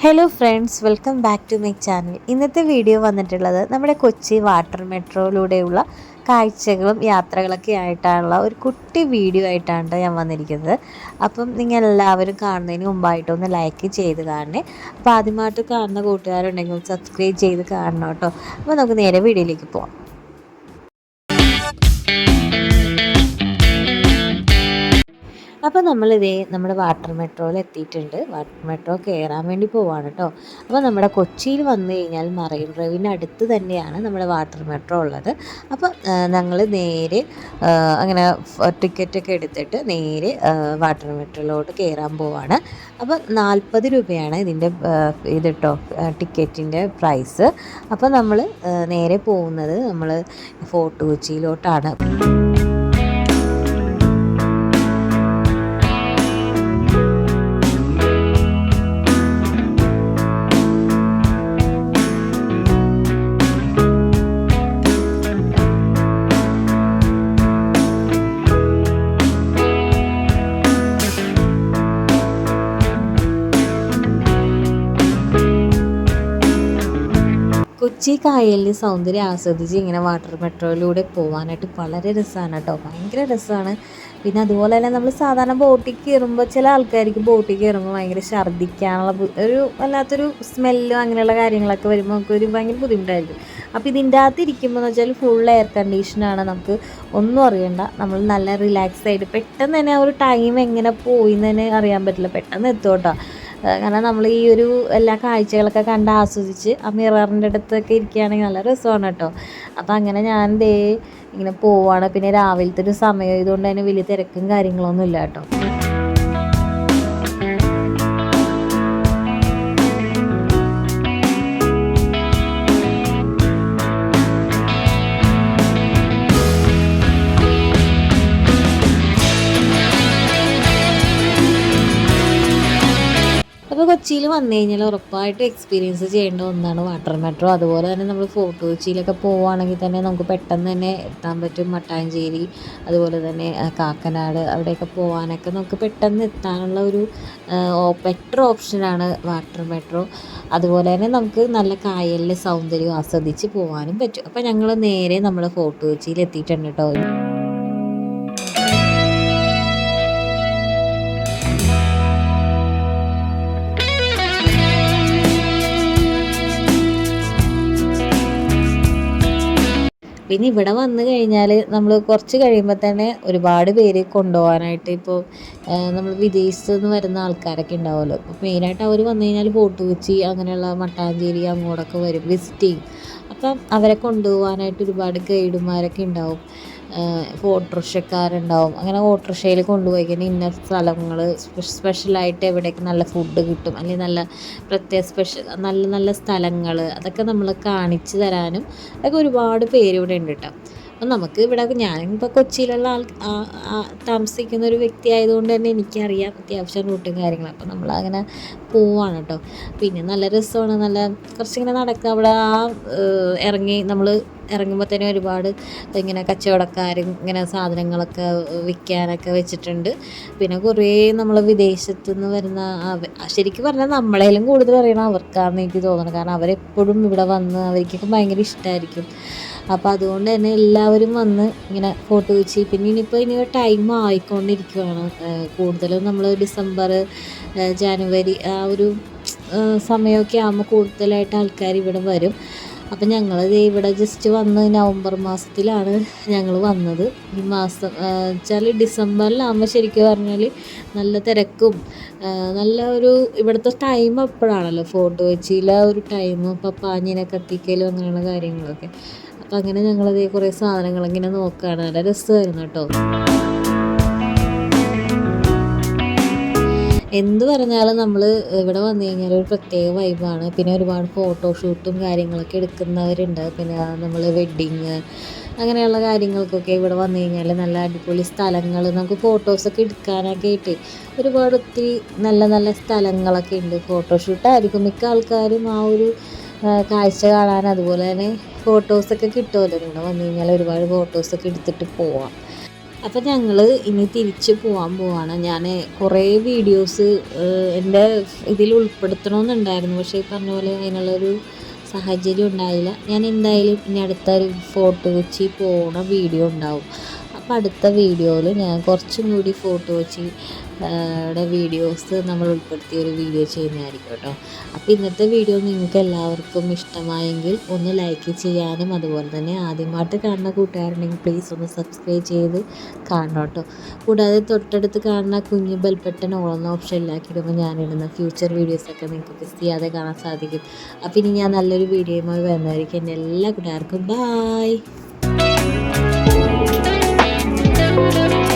Hello friends welcome back to my channel ഇന്നത്തെ video വന്നിട്ടുള്ളത് നമ്മുടെ കൊച്ചി വാട്ടർ മെട്രോയിലൂടെയുള്ള കാഴ്ചകളും യാത്രകളൊക്കെ ആയിട്ടുള്ള ഒരു കുട്ടി വീഡിയോ ആയിട്ടാണ് ഞാൻ വന്നിരിക്കുന്നത്. അപ്പം നിങ്ങൾ എല്ലാവരും കാണുന്നതിന് മുമ്പായിട്ട് ഒന്ന് ലൈക്ക് ചെയ്ത് കാണണേ. അപ്പോൾ ആദ്യമായിട്ട് കാണുന്ന കൂട്ടുകാരുണ്ടെങ്കിൽ സബ്സ്ക്രൈബ് ചെയ്ത് കാണണം കേട്ടോ. അപ്പോൾ നമുക്ക് നേരെ വീഡിയോയിലേക്ക് പോകാം അപ്പോൾ നമ്മളിതേ നമ്മുടെ വാട്ടർ മെട്രോയിൽ എത്തിയിട്ടുണ്ട്. വാട്ടർ മെട്രോ കയറാൻ വേണ്ടി പോവാണ് കേട്ടോ അപ്പോൾ നമ്മുടെ കൊച്ചിയിൽ വന്നു കഴിഞ്ഞാൽ മറൈൻ ഡ്രൈവിന് അടുത്ത് തന്നെയാണ് നമ്മുടെ വാട്ടർ മെട്രോ ഉള്ളത്. അപ്പോൾ ഞങ്ങൾ നേരെ അങ്ങനെ ടിക്കറ്റൊക്കെ എടുത്തിട്ട് നേരെ വാട്ടർ മെട്രോയിലോട്ട് കയറാൻ പോവാണ്. അപ്പോൾ നാൽപ്പത് രൂപയാണ് ഇതിന്റെ ഇത് കേട്ടോ ടിക്കറ്റിന്റെ പ്രൈസ്. അപ്പോൾ നമ്മൾ നേരെ പോകുന്നത് നമ്മൾ ഫോർട്ട് കൊച്ചിയിലോട്ടാണ്. കൊച്ചി കായലിൽ സൗന്ദര്യം ആസ്വദിച്ച് ഇങ്ങനെ വാട്ടർ മെട്രോയിലൂടെ പോകാനായിട്ട് വളരെ രസമാണ് കേട്ടോ. ഭയങ്കര രസമാണ് പിന്നെ അതുപോലെ തന്നെ നമ്മൾ സാധാരണ ബോട്ടിൽ കയറുമ്പോൾ ചില ആൾക്കാർക്ക് ബോട്ടിൽ കയറുമ്പോൾ ഭയങ്കര ഛർദ്ദിക്കാനുള്ള ഒരു വല്ലാത്തൊരു സ്മെല്ലും അങ്ങനെയുള്ള കാര്യങ്ങളൊക്കെ വരുമ്പോൾ നമുക്ക് ഒരു ഭയങ്കര ബുദ്ധിമുട്ടായിരിക്കും. അപ്പോൾ ഇതിന്റെ അകത്ത് ഇരിക്കുമ്പോൾ എന്ന് വെച്ചാൽ ഫുൾ എയർ കണ്ടീഷനാണ് നമുക്ക് ഒന്നും അറിയണ്ട. നമ്മൾ നല്ല റിലാക്സ് ആയിട്ട് പെട്ടെന്ന് തന്നെ ആ ഒരു ടൈം എങ്ങനെ പോയി എന്ന് തന്നെ അറിയാൻ പറ്റില്ല. പെട്ടെന്ന് എത്തും കേട്ടോ. കാരണം നമ്മൾ ഈ ഒരു എല്ലാ കാഴ്ചകളൊക്കെ കണ്ട് ആസ്വദിച്ച് ആ മിററിന്റെ അടുത്തൊക്കെ ഇരിക്കുകയാണെങ്കിൽ നല്ല രസമാണ് കേട്ടോ. അപ്പോൾ അങ്ങനെ ഞാൻ ദേ ഇങ്ങനെ പോവാണ്. പിന്നെ രാവിലത്തെ ഒരു സമയം ഇതുകൊണ്ട് തന്നെ വലിയ തിരക്കും കാര്യങ്ങളൊന്നും ഇല്ല കേട്ടോ. കൊച്ചിയിൽ വന്നു കഴിഞ്ഞാൽ ഉറപ്പായിട്ട് എക്സ്പീരിയൻസ് ചെയ്യേണ്ട ഒന്നാണ് വാട്ടർ മെട്രോ അതുപോലെ തന്നെ നമ്മൾ ഫോർട്ട് കൊച്ചിയിലൊക്കെ പോവുകയാണെങ്കിൽ തന്നെ നമുക്ക് പെട്ടെന്ന് തന്നെ എത്താൻ പറ്റും. മട്ടാഞ്ചേരി അതുപോലെ തന്നെ കാക്കനാട് അവിടെയൊക്കെ പോകാനൊക്കെ നമുക്ക് പെട്ടെന്ന് എത്താനുള്ള ഒരു ബെറ്റർ ഓപ്ഷനാണ് വാട്ടർ മെട്രോ അതുപോലെ തന്നെ നമുക്ക് നല്ല കായലിലെ സൗന്ദര്യം ആസ്വദിച്ച് പോകാനും പറ്റും. അപ്പോൾ ഞങ്ങൾ നേരെ നമ്മൾ ഫോർട്ട് കൊച്ചിയിൽ എത്തിയിട്ടുണ്ട് കേട്ടോ പിന്നെ ഇവിടെ വന്നു കഴിഞ്ഞാൽ നമ്മൾ കുറച്ച് കഴിയുമ്പോൾ തന്നെ ഒരുപാട് പേര് കൊണ്ടുപോകാനായിട്ട് ഇപ്പോൾ നമ്മൾ വിദേശത്ത് നിന്ന് വരുന്ന ആൾക്കാരൊക്കെ ഉണ്ടാവുമല്ലോ. അപ്പോൾ മെയിനായിട്ട് അവർ വന്നു കഴിഞ്ഞാൽ ഫോർട്ട് കൊച്ചി അങ്ങനെയുള്ള മട്ടാഞ്ചേരി അങ്ങോട്ടൊക്കെ വരും വിസിറ്റ് ചെയ്യും. അപ്പം അവരെ കൊണ്ടുപോകാനായിട്ട് ഒരുപാട് ഗൈഡുമാരൊക്കെ ഉണ്ടാവും. ഓട്ടോറിക്ഷക്കാരുണ്ടാവും. അങ്ങനെ ഓട്ടോറിക്ഷയിൽ കൊണ്ടുപോയി കഴിഞ്ഞാൽ ഇന്ന സ്ഥലങ്ങൾ സ്പെഷ്യലായിട്ട് എവിടെയൊക്കെ നല്ല ഫുഡ് കിട്ടും. അല്ലെങ്കിൽ നല്ല പ്രത്യേക സ്പെഷ്യൽ നല്ല നല്ല സ്ഥലങ്ങൾ അതൊക്കെ നമ്മൾ കാണിച്ചു തരാനും അതൊക്കെ ഒരുപാട് പേര് ഇവിടെ ഉണ്ട് കേട്ടോ അപ്പം നമുക്ക് ഇവിടെ ഞാനിപ്പോൾ കൊച്ചിയിലുള്ള ആൾ താമസിക്കുന്ന ഒരു വ്യക്തി ആയതുകൊണ്ട് തന്നെ എനിക്കറിയാം അത്യാവശ്യം റൂട്ടും കാര്യങ്ങളും. അപ്പം നമ്മൾ അങ്ങനെ പോവാണ് കേട്ടോ പിന്നെ നല്ല രസമാണ്. നല്ല കുറച്ചിങ്ങനെ നടക്കുക അവിടെ ആ ഇറങ്ങി നമ്മൾ ഇറങ്ങുമ്പോൾ തന്നെ ഒരുപാട് ഇങ്ങനെ കച്ചവടക്കാരും ഇങ്ങനെ സാധനങ്ങളൊക്കെ വിൽക്കാനൊക്കെ വെച്ചിട്ടുണ്ട്. പിന്നെ കുറേ നമ്മൾ വിദേശത്തു നിന്ന് വരുന്ന ശരിക്കും പറഞ്ഞാൽ നമ്മളേലും കൂടുതൽ അറിയണം അവർക്കാണെന്ന് എനിക്ക് തോന്നുന്നത് കാരണം അവരെപ്പോഴും ഇവിടെ വന്ന് അവർക്കൊക്കെ ഭയങ്കര ഇഷ്ടമായിരിക്കും അപ്പോൾ അതുകൊണ്ട് തന്നെ എല്ലാവരും വന്ന് ഇങ്ങനെ ഫോട്ടോ വെച്ച് പിന്നെ ഇനിയിപ്പോൾ ഇനി ടൈം ആയിക്കൊണ്ടിരിക്കുകയാണ് കൂടുതലും നമ്മൾ ഡിസംബർ ജാനുവരി ആ ഒരു സമയമൊക്കെ ആകുമ്പോൾ കൂടുതലായിട്ട് ആൾക്കാർ ഇവിടെ വരും. അപ്പം ഞങ്ങൾ ഇവിടെ ജസ്റ്റ് വന്ന് നവംബർ മാസത്തിലാണ് ഞങ്ങൾ വന്നത്. ഈ മാസം വെച്ചാൽ ഡിസംബറിലാകുമ്പോൾ ശരിക്കും പറഞ്ഞാൽ നല്ല തിരക്കും നല്ല ഒരു ഇവിടുത്തെ ടൈം അപ്പോഴാണല്ലോ ഫോട്ടോ കൊച്ചിയിലെ ഒരു ടൈം ഇപ്പം പാഞ്ഞിനെ കത്തിക്കലും അങ്ങനെയുള്ള കാര്യങ്ങളൊക്കെ. അപ്പം അങ്ങനെ ഞങ്ങളത് കുറേ സാധനങ്ങളിങ്ങനെ നോക്കുകയാണ് നല്ല രസമായിരുന്നു കേട്ടോ. എന്ത് പറഞ്ഞാലും നമ്മൾ ഇവിടെ വന്നു കഴിഞ്ഞാൽ ഒരു പ്രത്യേക വൈബാണ് പിന്നെ ഒരുപാട് ഫോട്ടോഷൂട്ടും കാര്യങ്ങളൊക്കെ എടുക്കുന്നവരുണ്ട്. പിന്നെ നമ്മൾ വെഡ്ഡിങ് അങ്ങനെയുള്ള കാര്യങ്ങൾക്കൊക്കെ ഇവിടെ വന്നു കഴിഞ്ഞാൽ നല്ല അടിപൊളി സ്ഥലങ്ങൾ നമുക്ക് ഫോട്ടോസൊക്കെ എടുക്കാനൊക്കെ ആയിട്ട് ഒരുപാട് ഒത്തിരി നല്ല നല്ല സ്ഥലങ്ങളൊക്കെ ഉണ്ട്. ഫോട്ടോഷൂട്ടായിരിക്കും മിക്ക ആൾക്കാരും ആ ഒരു കാഴ്ച കാണാൻ അതുപോലെ തന്നെ ഫോട്ടോസൊക്കെ കിട്ടുമല്ലോ. ഇവിടെ വന്നു കഴിഞ്ഞാൽ ഒരുപാട് ഫോട്ടോസൊക്കെ എടുത്തിട്ട് പോവാം. അപ്പം ഞങ്ങൾ ഇനി തിരിച്ച് പോകാൻ പോവാണ്. ഞാൻ കുറേ വീഡിയോസ് എന്റെ ഇതിൽ ഉൾപ്പെടുത്തണമെന്നുണ്ടായിരുന്നു പക്ഷേ ഈ പറഞ്ഞ പോലെ അതിനുള്ളൊരു സാഹചര്യം ഉണ്ടായില്ല. ഞാൻ എന്തായാലും ഇനി അടുത്തൊരു ഫോട്ടോ കൊച്ചി പോണ വീഡിയോ ഉണ്ടാവും. അപ്പോൾ അടുത്ത വീഡിയോയിൽ ഞാൻ കുറച്ചും കൂടി ഫോട്ടോ വെച്ച് വീഡിയോസ് നമ്മൾ ഉൾപ്പെടുത്തിയ ഒരു വീഡിയോ ചെയ്യുന്നതായിരിക്കും കേട്ടോ. അപ്പോൾ ഇന്നത്തെ വീഡിയോ നിങ്ങൾക്ക് എല്ലാവർക്കും ഇഷ്ടമായെങ്കിൽ ഒന്ന് ലൈക്ക് ചെയ്യാനും അതുപോലെ തന്നെ ആദ്യമായിട്ട് കാണുന്ന കൂട്ടുകാരുണ്ടെങ്കിൽ പ്ലീസ് ഒന്ന് സബ്സ്ക്രൈബ് ചെയ്ത് കാണണം കേട്ടോ. കൂടാതെ തൊട്ടടുത്ത് കാണുന്ന കുഞ്ഞ് ബെൽബട്ടൺ ഓപ്ഷൻ ഇല്ലാക്കിയിടുമ്പോൾ ഞാനിടുന്ന ഫ്യൂച്ചർ വീഡിയോസൊക്കെ നിങ്ങൾക്ക് മിസ് ചെയ്യാതെ കാണാൻ സാധിക്കും. അപ്പോൾ ഇനി ഞാൻ നല്ലൊരു വീഡിയോയുമായി വരുന്നതായിരിക്കും. എന്റെ എല്ലാ കൂട്ടുകാർക്കും ബായ് Thank you.